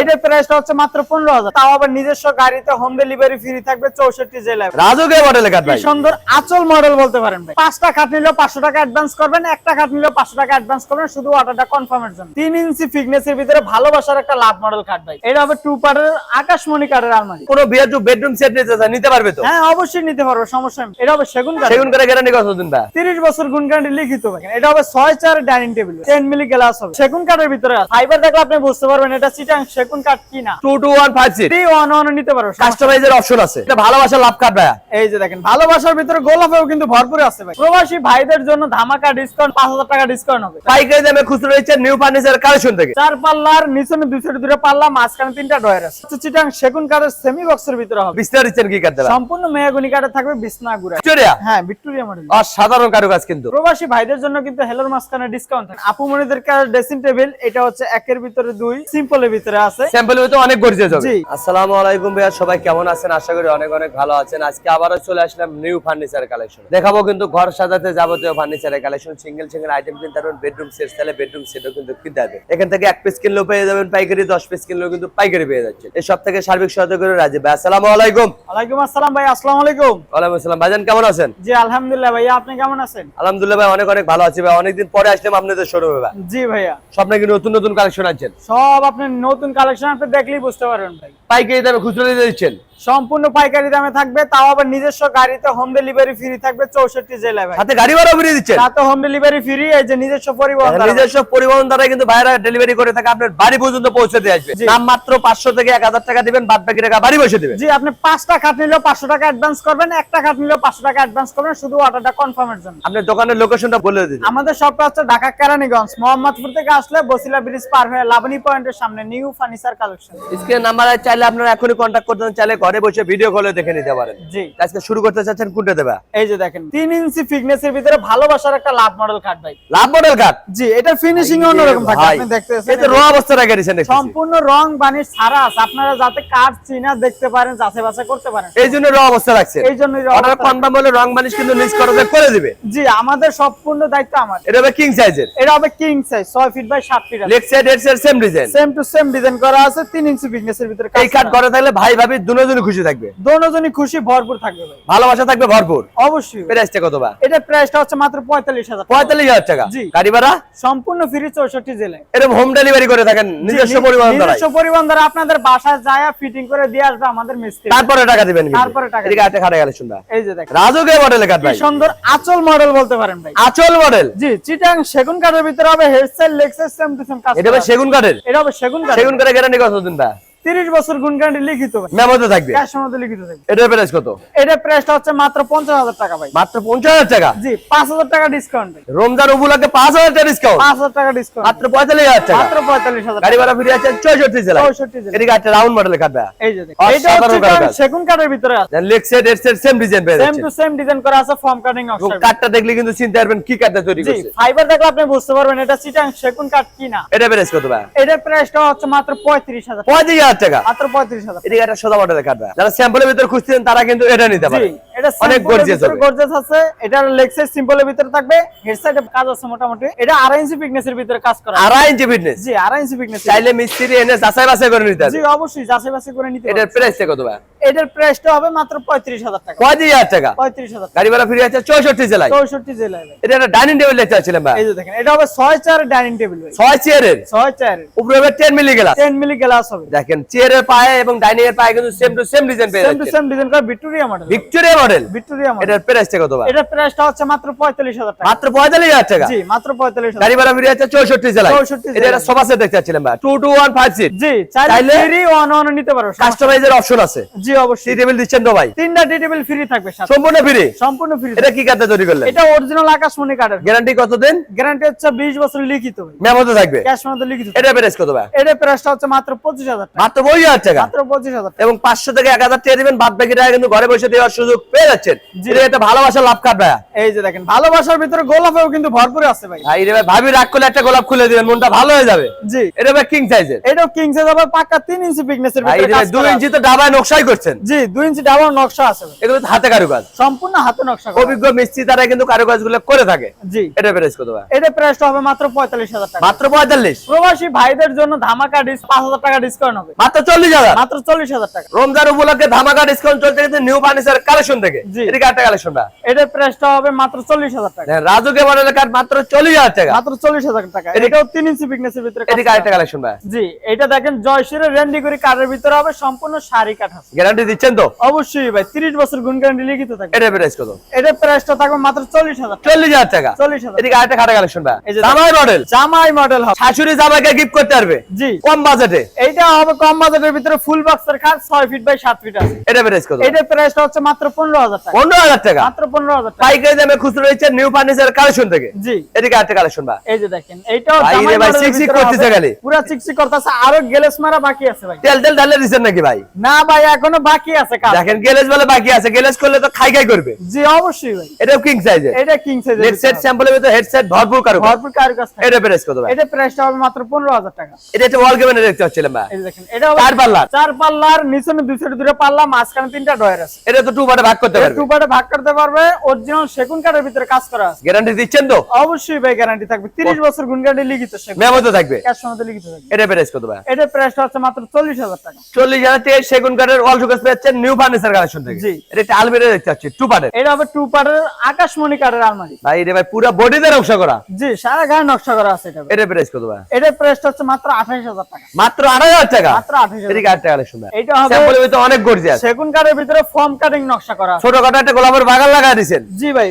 এটার প্রাইসটা হচ্ছে মাত্র পনেরো হাজার। তাও আবার নিজস্ব গাড়িতে হোম ডেলিভারি ফ্রি থাকবে চৌষট্টি জেলায়। রাজুকে ভাই। সুন্দর আচল মডেল বলতে পারেন ভাই। পাঁচটা নিলেও টাকা অ্যাডভান্স করবেন একটা নিলেও টাকা অ্যাডভান্স করবেন শুধু অর্ডারটা কনফার্মের জন্য। ইঞ্চি ফিটনেসের ভিতরে ভালোবাসার একটা লাভ মডেল ভাই। এটা হবে টু পার্টের আকাশমণি কাঠের আলমারি। কোনো বিয়ার টু বেডরুম সেট নিতে নিতে পারবে তো? হ্যাঁ অবশ্যই নিতে পারব সমস্যা নেই। এটা হবে সেগুন কাঠ সেগুন করে গ্যারান্টি কত দিন ভাই? তিরিশ বছর গুণ গ্যারান্টি লিখিত ভাই। এটা হবে ছয় চার dining table ten milli glass হবে। সেগুন কাঠের ভিতরে ফাইবার দেখলে আপনি বুঝতে পারবেন এটা চিটাং সেগুন কাঠ ওয়ান ওয়ান নিতে পারো কাস্টমাইজের অপশন আছে। এটা ভালোবাসার লাভ কাঠ ভাইয়া। এই যে দেখেন ভালোবাসার ভিতরে গোলাপেও কিন্তু ভরপুর আছে ভাই। প্রবাসী ভাইদের জন্য ধামাকা ডিসকাউন্ট পাঁচ হাজার টাকা ডিসকাউন্ট হবে। পাইকারি দামে খুচরো নিউ ফার্নিচার কালেকশন থেকে। চার পাল্লার নিচনে দুটো পাল্লা মাঝখানে তিনটা ডয়ার আছে। হচ্ছে চিটাং সেগুন কাঠের সেমি বক্সের ভিতরে হবে। বিস্তার দিচ্ছেন কি কাঠ দেবা সম্পূর্ণ মেয়াগুনি কাঠে থাকবে বিছনা গুড়া। ভিক্টোরিয়া হ্যাঁ ভিক্টোরিয়া মডেল অসাধারণ কারুকাজ কিন্তু। প্রবাসী ভাইদের জন্য কিন্তু হেলোর মাঝখানে ডিসকাউন্ট থাকে। আপু মনিদের ড্রেসিং টেবিল এটা হচ্ছে একের ভিতরে দুই সিম্পলের ভিতরে আছে। স্যাম্পল তো অনেক গর্জিয়াস হবে। আসসালামু আলাইকুম ভাইয়া সবাই কেমন আছেন? আশা করি অনেক অনেক ভালো আছেন। আজকে আবারও চলে আসলাম নিউ ফার্নিচার কালেকশন দেখাবো কিন্তু ঘর সাজাতে যাবতীয় ফার্নিচারের কালেকশন সিঙ্গেল সিঙ্গেল আইটেম কিনতে পারবেন বেডরুম সেট তাহলে বেডরুম সেটও কিন্তু কিনতে হবে এখান থেকে এক পিস কিনলেও পেয়ে যাবেন পাইকারি দশ পিস কিনলেও কিন্তু পাইকারি পেয়ে যাচ্ছেন। এই সব থেকে সার্বিক সহায়তা করে রাজি। ভাই আসসালামু আলাইকুম। ওয়ালাইকুম আসসালাম ভাই আসসালামু আলাইকুম। ওয়ালাইকুম আসসালাম। ভাইজান কেমন আছেন? জি আলহামদুলিল্লাহ ভাইয়া আপনি কেমন আছেন? আলহামদুলিল্লাহ ভাই অনেক অনেক ভালো আছি ভাই। অনেকদিন পরে আসলাম আপনাদের শোরুমে ভাই। জি ভাইয়া। সব নাকি নতুন নতুন কালেকশন আনছেন? সব আপনি নতুন কালেকশন আপনি দেখলেই বুঝতে পারবেন ভাই। পাইকারি দামে খুচরো দিতে দিচ্ছেন? সম্পূর্ণ পাইকারি দামে থাকবে তাও আবার নিজস্ব গাড়িতে হোম ডেলিভারি ফ্রি থাকবে চৌষট্টি জেলায় ভাই। সাথে গাড়ি ভাড়া ফিরিয়ে দিচ্ছেন? তাতে হোম ডেলিভারি ফ্রি এই যে নিজস্ব পরিবহন নিজস্ব পরিবহন দ্বারা কিন্তু ভাইরা ডেলিভারি করে থাকে আপনার বাড়ি পর্যন্ত পৌঁছে দিয়ে আসবে। নাম মাত্র পাঁচশো থেকে এক হাজার টাকা দিবেন বাদ বাকি টাকা বাড়ি বসে দিবেন। জি আপনি পাঁচটা খাট নিলেও পাঁচশো টাকা অ্যাডভান্স করবেন একটা খাট নিলেও পাঁচশো টাকা অ্যাডভান্স করবেন শুধু অর্ডারটা কনফার্মের জন্য। আপনার দোকানের লোকেশনটা বলে দিন। আমাদের শপটা হচ্ছে ঢাকা কেরানীগঞ্জ মোহাম্মদপুর থেকে আসলে বসিলা ব্রিজ পার হয়ে লাবণী পয়েন্টের সামনে new furniture collection screen number চাইলে আপনারা এখনই কন্ট্যাক্ট করতে চাইলে ঘরে বসে ভিডিও কলে দেখে নিতে পারেন। জি। আজকে শুরু করতে চাচ্ছেন কোনটা দেবা? এই যে দেখেন তিন ইঞ্চি ফিটনেসের ভিতরে ভালোবাসার একটা লাভ মডেল খাট ভাই। লাভ মডেল কাট জি এটা ফিনিশিং অন্যরকম থাকে আপনি দেখতেছেন এই যে রো অবস্থা রেখে দিয়েছেন। সম্পূর্ণ রং বানিশ ছাড়া আছে আপনারা যাতে কাঠ চিনা দেখতে পারেন যাচাই বাছাই করতে পারেন। এই জন্য রো অবস্থা রাখছেন। এই জন্যই রং অর্ডার কনফার্ম হলে রং মানিশ কিন্তু নিজ খরচে করে দিবে। জি আমাদের সম্পূর্ণ দায়িত্ব আমার এটা হবে কিং সাইজের এটা হবে কিং সাইজ ছয় ফিট বাই সাত feet leg side side same design same to same design করা আছে তিন ইঞ্চি ফিটনেসের ভিতরে এই কাট ঘরে থাকলে ভাই ভাবি দুজনই খুশি থাকবে? দোনোজনই খুশি ভরপুর থাকবে ভাই। ভালোবাসা থাকবে ভরপুর? অবশ্যই প্রাইসটা কত বা? এটা প্রাইসটা হচ্ছে মাত্র পঁয়তাল্লিশ হাজার টাকা। জি। গাড়ি ভাড়া? সম্পূর্ণ ফ্রি চৌষট্টি জেলায়। এরকম হোম ডেলিভারি করে থাকেন নিজস্ব পরিবহন দ্বারা নিজস্ব পরিবহন দ্বারা আপনাদের বাসায় যায় ফিটিং করে দিয়ে আসবে আমাদের মিস্ত্রি। তারপরে টাকা দিবেন। তারপরে টাকা এদিকে আটে খাটে গেলে শুনবা। এই যে দেখেন। রাজুকে মডেলের কাঠ কি ভাই। সুন্দর আচল মডেল বলতে পারেন ভাই। আচল মডেল জি চিটাং সেগুন কাঠের ভিতরে হবে head side leg same to same কাজ এটা হবে সেগুন কাঠের? এটা হবে সেগুন কাঠ সেগুন কাঠের গ্যারান্টি কত দিন ভাই? তিরিশ বছর গুণ গ্যারান্টি লিখিত ভাই। মেমোতে থাকবে। ক্যাশ মধ্যে লিখিত থাকবে। এটার প্রাইস কত? এটা প্রাইসটা হচ্ছে মাত্র পঞ্চাশ হাজার টাকা ভাই। মাত্র পঞ্চাশ হাজার টাকা? জি পাঁচ হাজার টাকা ডিসকাউন্ট ভাই। রমজান উপলক্ষে পাঁচ হাজার টাকা ডিসকাউন্ট পাঁচ হাজার টাকা ডিসকাউন্ট মাত্র পঁয়তাল্লিশ হাজার টাকা। মাত্র পঁয়তাল্লিশ হাজার গাড়ি ভাড়া ফিরে আছে চৌষট্টি জেলা চৌষট্টি জেলা এদিকে একটা রাউন্ড মডেলের কাঠ ভাই এই যে এটা হচ্ছে সেগুন কাঠের ভিতরে আছে। Leg side head side same design পেয়ে সেম টু সেম ডিজাইন করা আছে ফর্ম কাটিং অপশন কাঠটা দেখলে কিন্তু চিনতে পারবেন কি কাঠটা তৈরি জি ফাইবার দেখলে আপনি বুঝতে পারবেন এটা চিটাং সেগুন কাঠ কিনা। এটা প্রাইস কত ভাই? এটার প্রাইসটা হচ্ছে মাত্র পঁয়ত্রিশ হাজার পঁয়ত্রিশ হাজার টাকা। মাত্র পঁয়ত্রিশ হাজার। এটা একটা সোজা মডেলের কাঠ যারা স্যাম্পলের ভিতরে খুঁজছেন তারা কিন্তু এটা নিতে পারে। এটা অনেক গর্জিয়াস হবে। গর্জিয়াস আছে। এটার লেগ সাইজ সিম্পলের ভিতরে থাকবে। হেড সাইডে কাজ আছে মোটামুটি। এটা আড়াই ইঞ্চি ফিটনেসের ভিতরে কাজ করা আড়াই ইঞ্চি ফিটনেস জি আড়াই ইঞ্চি ফিটনেস চাইলে মিস্ত্রি এনে যাচাই বাছাই করে নিতে জি অবশ্যই যাচাই বাছাই করে নিতে এটার প্রাইসটা কত ভাই? এটার প্রাইসটা হবে মাত্র পঁয়ত্রিশ হাজার টাকা। পঁয়ত্রিশ হাজার টাকা? পঁয়ত্রিশ হাজার গাড়ি ভাড়া ফিরে আছে চৌষট্টি জেলায়। চৌষট্টি জেলায় এটা একটা ডাইনিং টেবিল দেখতে ভাই। এই যে দেখেন এটা হবে ছয় চার ডাইনিং টেবিল ভাই। ছয় চেয়ারের ছয় চার উপরে হবে ten milli glass ten milli glass হবে। দেখেন চেয়ারের পায়ে এবং ডাইনিং এর পায়ে কিন্তু সেম টু সেম ডিজাইন পেয়ে সেম টু সেম ডিজাইন করা Victoria model Victoria model Victoria model এটার প্রাইসটা কত ভাই? এটার প্রাইসটা হচ্ছে মাত্র পঁয়তাল্লিশ হাজার টাকা। মাত্র পঁয়তাল্লিশ হাজার টাকা? জি মাত্র গাড়ি ভাড়া ফিরে আছে চৌষট্টি জেলায়। 64 এটা একটা সোফা সেট দেখতে চাচ্ছিলাম ভাই। Two two one five seat জি চাইলে ফ্রি ওয়ান ওয়ান নিতে পারো কাস্টমাইজের অপশন আছে। জি অবশ্যই। টেবিল দিচ্ছেন তো ভাই? তিনটা টেবিল ফ্রি থাকবে সাথে। সম্পূর্ণ ফ্রি সম্পূর্ণ ফ্রি এটা কি তৈরি করলেন? এটা অরিজিনাল আকাশমণি গ্যারান্টি কতদিন? গ্যারান্টি হচ্ছে বিশ বছর লিখিত। ভাই মেমোতে থাকবে। ক্যাশ মধ্যে লিখিত। এটা প্রাইস কত ভাই? এটার প্রাইসটা হচ্ছে মাত্র পঁচিশ হাজার টাকা। মাত্র বই হাজার টাকা? মাত্র পঁচিশ হাজার টাকা। এবং পাঁচশো থেকে এক হাজার টাকা দিবেন বাদ বাকি টাকা কিন্তু ঘরে বসে দেওয়ার সুযোগ পেয়ে পেয়ে যাচ্ছেন এটা ভালোবাসার লাভ কাট ভাইয়া। এই যে দেখেন ভালোবাসার ভিতরে গোলাপেও কিন্তু ভরপুর আছে ভাই। ভাই ভাবি রাগ করলে একটা গোলাপ খুলে দিবেন মনটা ভালো হয়ে যাবে। জি। এটা ভাই কিং সাইজের এটাও কিং সাইজ পাক্কা তিন ইঞ্চি ভিতরে ইঞ্চি তো ডাবায় নকশাই করছেন। জি ইঞ্চি নকশা আছে এগুলো হাতে কারুকাজ। সম্পূর্ণ হাতে নকশা করা। অভিজ্ঞ মিস্ত্রি তারা কিন্তু করে থাকে। জি। এটা প্রাইস কত ভাই? এটা প্রাইসটা হবে মাত্র পঁয়তাল্লিশ হাজার টাকা। মাত্র পঁয়তাল্লিশ? প্রবাসী ভাইদের জন্য ধামাকা ডিস পাঁচ হাজার টাকা ডিসকাউন্ট হবে। মাত্র চল্লিশ হাজার? মাত্র চল্লিশ হাজার টাকা। রমজান উপলক্ষে ধামাকা ডিসকাউন্ট চলতে নিউ ফার্নিচার কালেকশন থেকে? জি। এদিকে কালেকশন ভাই এটার প্রাইসটা হবে মাত্র চল্লিশ হাজার টাকা। রাজুকে মডেলের কাঠ মাত্র চল্লিশ হাজার টাকা। মাত্র চল্লিশ হাজার টাকা। এটাও তিন ইঞ্চি পিকনেসের ভিতরে কাজ এদিকে কালেকশন ভাই জি এটা দেখেন জয়শ্রীর রেন্ডিগুড়ি কাঠের ভিতরে হবে সম্পূর্ণ শাড়ি কাঠ আছে। গ্যারান্টি দিচ্ছেন তো? অবশ্যই ভাই তিরিশ বছর গুণ গ্যারান্টি লিখিত থাকবে এটা প্রাইস কত? এটার প্রাইসটা থাকবে মাত্র চল্লিশ হাজার টাকা। চল্লিশ হাজার টাকা। চল্লিশ হাজার এদিকে আরেকটা খাটা কালেকশন ভাই জামাই মডেল জামাই মডেল হবে। শাশুড়ি জামাইকে গিফট করতে পারবে? জি। কম বাজেটে এইটা হবে কম বাজেটের ভিতরে ফুল বক্সের খাট ছয় ফিট বাই সাত ফিট আছে। এটা প্রাইস কত? এটার প্রাইসটা হচ্ছে মাত্র পনেরো হাজার টাকা। পনেরো হাজার টাকা? মাত্র পনেরো হাজার টাকা। পাইকারি দামে খুচরো দিচ্ছে নিউ ফার্নিচার কালেকশন থেকে। জি। এদিকে আরেকটা কালেকশন ভাই এই যে দেখেন এইটাও ভাই রে ভাই, মডেলের করতেছে খালি। পুরা চিকচিক করতেছে আরও গেলেস মারা বাকি আছে ভাই। তেল তেল ঢালে দিচ্ছেন নাকি ভাই? না ভাই এখনও বাকি আছে কাজ। দেখেন গেলেজ বলে বাকি আছে। গেলেজ করলে তো খাই খাই করবে। জি অবশ্যই ভাই। এটাও কিং সাইজের এটা কিং সাইজের হেডসেট স্যাম্পলের ভিতরে। হেডসেট ভরপুর কারও এটা প্রাইস কত ভাই? এটা প্রাইসটা হবে মাত্র পনেরো হাজার টাকা। এটা একটা ওয়াল ক্যাবিনেট দেখতে পাচ্ছিলাম ভাই। এই দেখেন এটা চার পাল্লার। চার পাল্লার নিচে দুই সাইডে দুটো পাল্লা মাঝখানে তিনটা ডয়ার আছে। এটা তো টু পার্টে ভাগ করতে পারবে? টু পার্টে ভাগ করতে পারবে। অরিজিনাল সেগুন কাঠের ভিতরে কাজ করা আছে। গ্যারান্টি দিচ্ছেন তো? অবশ্যই ভাই গ্যারান্টি থাকবে। তিরিশ বছর গুণ গ্যারান্টি লিখিত সেগুন। থাকবে? ক্যাশ লিখিত থাকবে। এটা প্রাইস কত ভাই? এটা হচ্ছে মাত্র চল্লিশ হাজার টাকা। চল্লিশ হাজার টাকা সেগুন কাঠের ওয়াল শোকেস পাচ্ছেন নিউ ফার্নিচার কালেকশন থেকে। জি। এটা আলমিরা দেখতে পাচ্ছি টু পার্টের এটা হবে টু পার্টের আকাশমণি কাঠের আলমারি। ভাই এটা ভাই পুরো বডিতে নকশা করা। জি সারা গায়ে নকশা করা আছে এটা এটা প্রাইস কত ভাই? এটার প্রাইসটা হচ্ছে মাত্র আঠাইশ হাজার টাকা। মাত্র আড়াই হাজার টাকা? মাত্র আঠাইশ হাজার এদিকে আরেকটা কালেকশন ভাই? এটা হবে অনেক গর্জিয়াস সেগুন কাঠের ভিতরে ফর্ম কাটিং নকশা করা ছোটখাটো একটা গোলাপের বাগান লাগা দিয়েছেন জি ভাই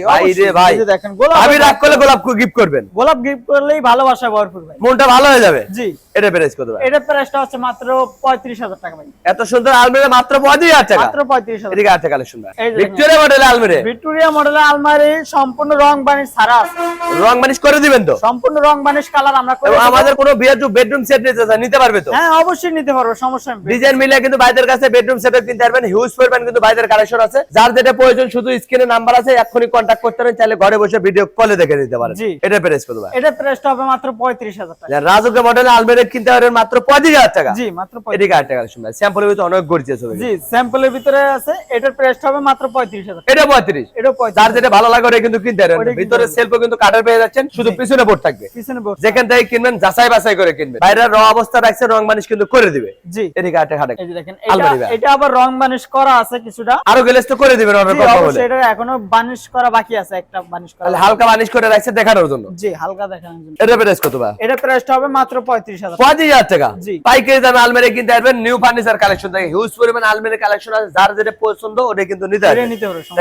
ভাই দেখেন গোলাপ আমি রাগ করলে গোলাপ গিফট করবেন। গোলাপ গিফট করলেই ভালোবাসা ভরপুর ভাই। মনটা ভালো হয়ে যাবে। জি। এটা প্রাইস কত ভাই? এটার প্রাইসটা হচ্ছে মাত্র পঁয়ত্রিশ হাজার টাকা ভাই। এত সুন্দর আলমিরা মাত্র পঁয়ত্রিশ হাজার টাকা? মাত্র পঁয়ত্রিশ হাজার এদিকে আরেকটা কালেকশন ভাই। এই যে দেখেন। ভিক্টোরিয়া মডেলের আলমিরে? ভিক্টোরিয়া মডেলের আলমারি সম্পূর্ণ রং বানিশ ছাড়া আছে। রং মানিশ করে দিবেন তো? সম্পূর্ণ রং বানিশ কালার আমরা করে আমাদের কোনো বিয়ের বেডরুম সেট নিতে চায়, নিতে পারবে তো? হ্যাঁ অবশ্যই নিতে পারব সমস্যা নেই। ডিজাইন মিলে কিন্তু ভাইদের কাছে বেডরুম সেটআপ কিনতে পারবেন হিউজ পরিমাণ কিন্তু ভাইদের কালেকশন আছে। যার যেটা প্রয়োজন শুধু স্ক্রিনে নাম্বার আছে এক্ষুনি কন্ট্যাক্ট করতে পারেন চাইলে ঘরে বসে ভিডিও কলে দেখে নিতে পারেন। এটা প্রাইস কত ভাই? এটার প্রাইসটা হবে মাত্র পঁয়ত্রিশ হাজার টাকা। রাজুকে মডেল আলমিরা কিনতে পারবেন মাত্র পঁয়ত্রিশ হাজার টাকা। জি মাত্র পঁয়ত্রিশ। আরেকটা কালেকশন ভাই স্যাম্পলের ভিতরে অনেক গর্জিয়াস হবে। জি স্যাম্পলের ভিতরে আছে এটার প্রাইসটা হবে মাত্র পঁয়ত্রিশ হাজার এটা পঁয়ত্রিশ। পঁয়ত্রিশ। যার যেটা ভালো লাগে ওটা কিন্তু কিনতে পারবেন। ভিতরে। সেলফও কিন্তু কাঠের পেয়ে যাচ্ছেন শুধু পিছনে বোর্ড থাকবে। পিছনে বসে যেখান থেকে কিনবেন যাচাই বাছাই করে কিনবেন। বাইরের র অবস্থা রাখছে রং মানিশ কিন্তু করে দিবে। জি। এদিকে খাটে এই দেখেন এটা এটা আবার রং বানিশ করা আছে কিছুটা। আরও গেলেস তো করে দিবেন অর্ডার কথা বলে এটা এখনও বানিশ করা বাকি আছে একটা বানিশ করা হালকা মানিশ করে রাখছে দেখানোর জন্য। জি হালকা দেখানোর জন্য। এটা প্রাইস কত ভাই? এটা প্রাইসটা হবে মাত্র পঁয়ত্রিশ হাজার পঁয়ত্রিশ হাজার টাকা। পাইকারি দামে আলমারি কিনতে পারবেন নিউ ফার্নিচার কালেকশন থেকে। হিউজ পরিমাণ আলমারি কালেকশন আছে যার যেটা পছন্দ ওটা কিন্তু নিতে পারবে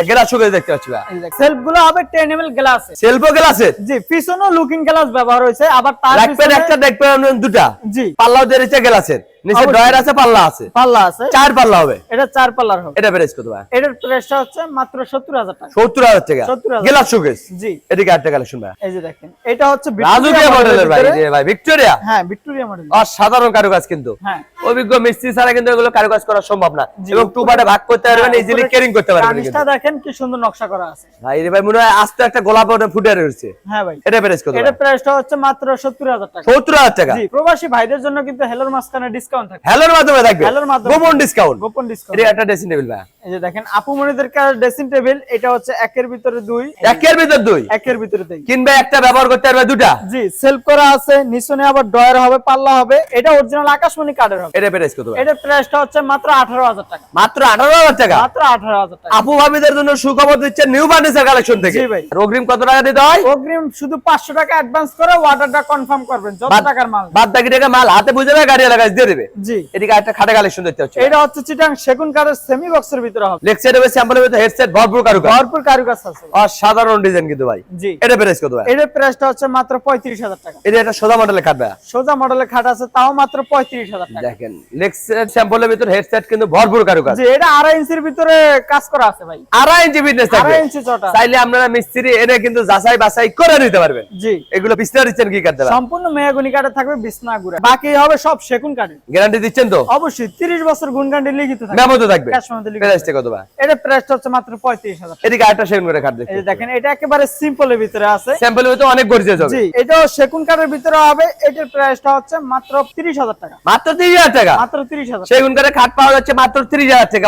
গেলাস দেখতে পাচ্ছি সেলফগুলো হবে টেন এম এল গ্লাস জি পিছনেও লুকিং গ্লাস ব্যবহার হয়েছে আবার তার রাখবেন পিছনে- একটা দেখবেন দুটা। জি। পাল্লাও গ্লাসের নিচে ড্রয়ার আছে পাল্লা আছে। পাল্লা আছে। চার পাল্লা হবে। এটা চার পাল্লার হবে। এটা প্রাইস কত ভাই এটার প্রাইসটা হচ্ছে মাত্র সত্তর হাজার টাকা। সত্তর হাজার টাকা। 70,000 গেলাস সুকেশ জি। এদিকে একটা কালেকশন ভাই? এই যে দেখেন এটা হচ্ছে ভিক্টোরিয়া মডেলের ভাই ভাই ভিক্টোরিয়া হ্যাঁ ভিক্টোরিয়া মডেল অসাধারণ কারুকাজ কিন্তু। হ্যাঁ। অভিজ্ঞ মিস্ত্রি ছাড়া কিন্তু এগুলো কারুকাজ করা সম্ভব না। এবং টু পার্টে ভাগ করতে পারবেন হ্যাঁ, ইজিলি উপরে কেরিং করতে পারবেন কানিসটা দেখেন কি সুন্দর নকশা করা আছে। ভাই রে ভাই মনে হয় আস্তে একটা গোলাপ ওটা ফুটে রয়েছে। হ্যাঁ ভাই। এটা প্রাইস কত এটা প্রাইসটা হচ্ছে মাত্র সত্তর হাজার টাকা। সত্তর হাজার টাকা? জি প্রবাসী ভাইদের জন্য কিন্তু হেলোর মাঝখানে ডিসকাউন্ট থাকে হ্যালোর মাধ্যমে থাকবে? হ্যালোর মাধ্যমে। গোপন ডিসকাউন্ট গোপন ডিসকাউন্ট এটা একটা ড্রেসিং টেবিল ভাই। এই যে দেখেন আপু মনিদের ড্রেসিং টেবিল এটা হচ্ছে একের ভিতরে দুই। একের ভিতরে দুই? একের ভিতরে দুই। কিনবে একটা ব্যবহার করতে পারবে দুটা? জি সেলফ করা আছে নিচনে আবার ডয়ার হবে পাল্লা হবে। এটা অরিজিনাল আকাশমণি কার্ডের হবে। এটা প্রাইস কত ভাই? প্রাইসটা হচ্ছে মাত্র আঠারো হাজার টাকা। মাত্র আঠারো হাজার টাকা? মাত্র আঠারো হাজার টাকা। আপু ভাবিদের জন্য সুখবর দিচ্ছে নিউ ফার্নিচার কালেকশন থেকে। জি ভাই। অগ্রিম কত টাকা দিতে হয়? অগ্রিম শুধু পাঁচশো টাকা অ্যাডভান্স করে অর্ডারটা কনফার্ম করবেন যত টাকার মাল। বাদ বাকি টাকা মাল। হাতে বুঝে না গাড়ি এলাকায় দিয়ে দেবে। জি। এদিকে একটা খাটে কালেকশন দেখতে হচ্ছে এটা হচ্ছে চিটাং সেগুন কাঠের সেমি বক্সের ভিতরে হবে। লেগ হবে স্যাম্পলের ভিতরে হেডসেট ভরপুর কারুকাজ। ভরপুর কারুকাজ আছে। অসাধারণ ডিজাইন কিন্তু ভাই। জি। এটা প্রাইস কত ভাই? এটার প্রাইসটা হচ্ছে মাত্র পঁয়ত্রিশ হাজার টাকা। এটা একটা সোজা মডেলের কাট ভাই। সোজা মডেলের খাট আছে তাও মাত্র পঁয়ত্রিশ হাজার টাকা। দেখেন। দেখেন লেক্সের স্যাম্পলের ভিতর হেডসেট কিন্তু ভরপুর কারুকাজ। জি এটা আড়াই ইঞ্চির ভিতরে কাজ করা আছে ভাই। আড়াই ইঞ্চি ফিটনেস থাকবে। আড়াই ইঞ্চি চটা চাইলে আপনারা মিস্ত্রি এনে কিন্তু যাচাই বাছাই করে নিতে পারবেন। জি। এগুলো বিস্তার দিচ্ছেন কি কাটতে সম্পূর্ণ মেয়াগুনি কাঠে থাকবে বিছনা গুড়া। বাকি হবে সব সেগুন কাঠের। গ্যারান্টি দিচ্ছেন তো? অবশ্যই 30 বছর গুণ গান্ডি লিখিত থাকবে। মেমো তো থাকবে। ক্যাশ মেমোতে লিখিত প্রাইসটা কত ভাই এটা প্রাইসটা হচ্ছে মাত্র 35000 এদিকে আরেকটা সেগুন করে কাট এই দেখেন এটা একেবারে সিম্পলের ভিতরে আছে। স্যাম্পলের ভিতর অনেক গর্জিয়াস হবে। জি এটাও সেগুন কাঠের ভিতরে হবে। এটার প্রাইসটা হচ্ছে মাত্র 30000 টাকা। মাত্র তিরিশ হাজার টাকা। মাত্র 30000 সেগুন করে খাট পাওয়া যাচ্ছে মাত্র তিরিশ হাজার টাকা।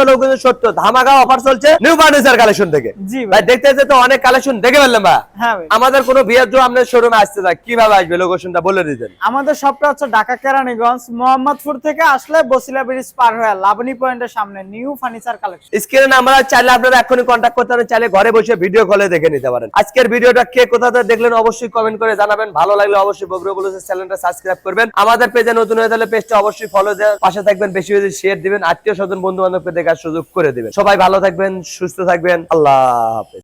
হলেও কিন্তু সত্য ধামাকা অফার চলছে নিউ ফার্নিচার কালেকশন থেকে। জি ভাই। দেখতে তো অনেক কালেকশন দেখে ফেললাম ভাই। হ্যাঁ আমাদের কোনো বিয়ের জন্য আপনার শোরুমে আসতে চায় কীভাবে আসবে? লোকেশনটা বলে দিতেন আমাদের শপটা হচ্ছে ঢাকা কেরানীগঞ্জ মোহাম্মদপুর থেকে আসলে বসিলা ব্রিজ পার হয়ে লাবণী পয়েন্টের সামনে নিউ ফার্নিচার কালেকশন স্ক্রিনে নাম্বার চাইলে আপনারা এখনই কন্ট্যাক্ট করতে পারেন চাইলে ঘরে বসে ভিডিও কলে দেখে নিতে পারেন। আজকের ভিডিওটা কে কোথা থেকে দেখলেন অবশ্যই কমেন্ট করে জানাবেন। ভালো লাগলে অবশ্যই বগরে বলেছে চ্যানেলটা সাবস্ক্রাইব করবেন। আমাদের পেজে নতুন হয়ে তাহলে পেজটা অবশ্যই ফলো দেওয়ার পাশে থাকবেন, বেশি বেশি শেয়ার দিবেন, আত্মীয় স্বজন বন্ধু বান্ধবকে দেখার সুযোগ করে দিবেন। সবাই ভালো থাকবেন, সুস্থ থাকবেন, আল্লাহ হাফেজ।